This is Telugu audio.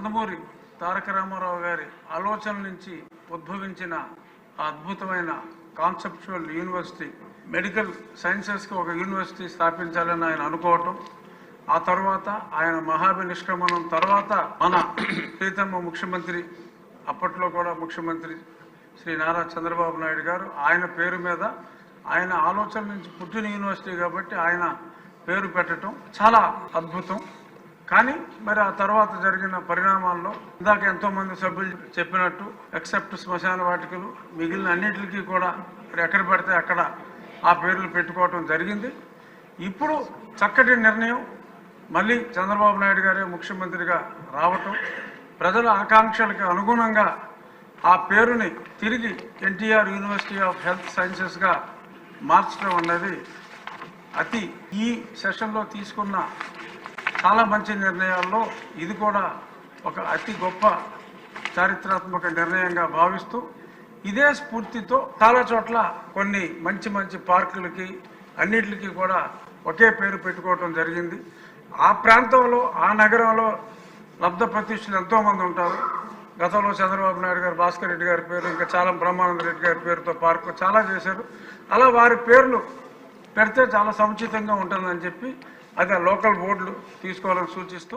నందమూరి తారక రామారావు గారి ఆలోచన నుంచి ఉద్భవించిన ఆ అద్భుతమైన కాన్సెప్చువల్ యూనివర్సిటీ మెడికల్ సైన్సెస్కి ఒక యూనివర్సిటీ స్థాపించాలని ఆయన అనుకోవటం ఆ తర్వాత ఆయన మహాభి నిష్క్రమణం తర్వాత మన ప్రీతమ్మ ముఖ్యమంత్రి అప్పట్లో కూడా ముఖ్యమంత్రి శ్రీ నారా చంద్రబాబు నాయుడు గారు ఆయన పేరు మీద ఆయన ఆలోచన నుంచి పుట్టిన యూనివర్సిటీ కాబట్టి ఆయన పేరు పెట్టడం చాలా అద్భుతం. కానీ మరి ఆ తర్వాత జరిగిన పరిణామాల్లో ఇందాక ఎంతోమంది సభ్యులు చెప్పినట్టు ఎక్సెప్ట్ శ్మశాన వాటికలు మిగిలిన అన్నిటికీ కూడా మరి ఎక్కడ పడితే అక్కడ ఆ పేర్లు పెట్టుకోవటం జరిగింది. ఇప్పుడు చక్కటి నిర్ణయం మళ్ళీ చంద్రబాబు నాయుడు గారే ముఖ్యమంత్రిగా రావటం ప్రజల ఆకాంక్షలకు అనుగుణంగా ఆ పేరుని తిరిగి ఎన్టీఆర్ యూనివర్సిటీ ఆఫ్ హెల్త్ సైన్సెస్గా మార్చడం అన్నది అతి ఈ సెషన్లో తీసుకున్న చాలా మంచి నిర్ణయాల్లో ఇది కూడా ఒక అతి గొప్ప చారిత్రాత్మక నిర్ణయంగా భావిస్తూ ఇదే స్ఫూర్తితో చాలా చోట్ల కొన్ని మంచి మంచి పార్కులకి అన్నిటికీ కూడా ఒకే పేరు పెట్టుకోవటం జరిగింది. ఆ ప్రాంతంలో ఆ నగరంలో లబ్ధ ప్రతిష్ఠులు ఎంతోమంది ఉంటారు. గతంలో చంద్రబాబు నాయుడు గారు భాస్కర్ రెడ్డి గారి పేరు ఇంకా చాలా బ్రహ్మానంద రెడ్డి గారి పేరుతో పార్కు చాలా చేశారు. అలా వారి పేర్లు పెడితే చాలా సముచితంగా ఉంటుందని చెప్పి అది ఆ లోకల్ బోర్డులు తీసుకోవాలని సూచిస్తూ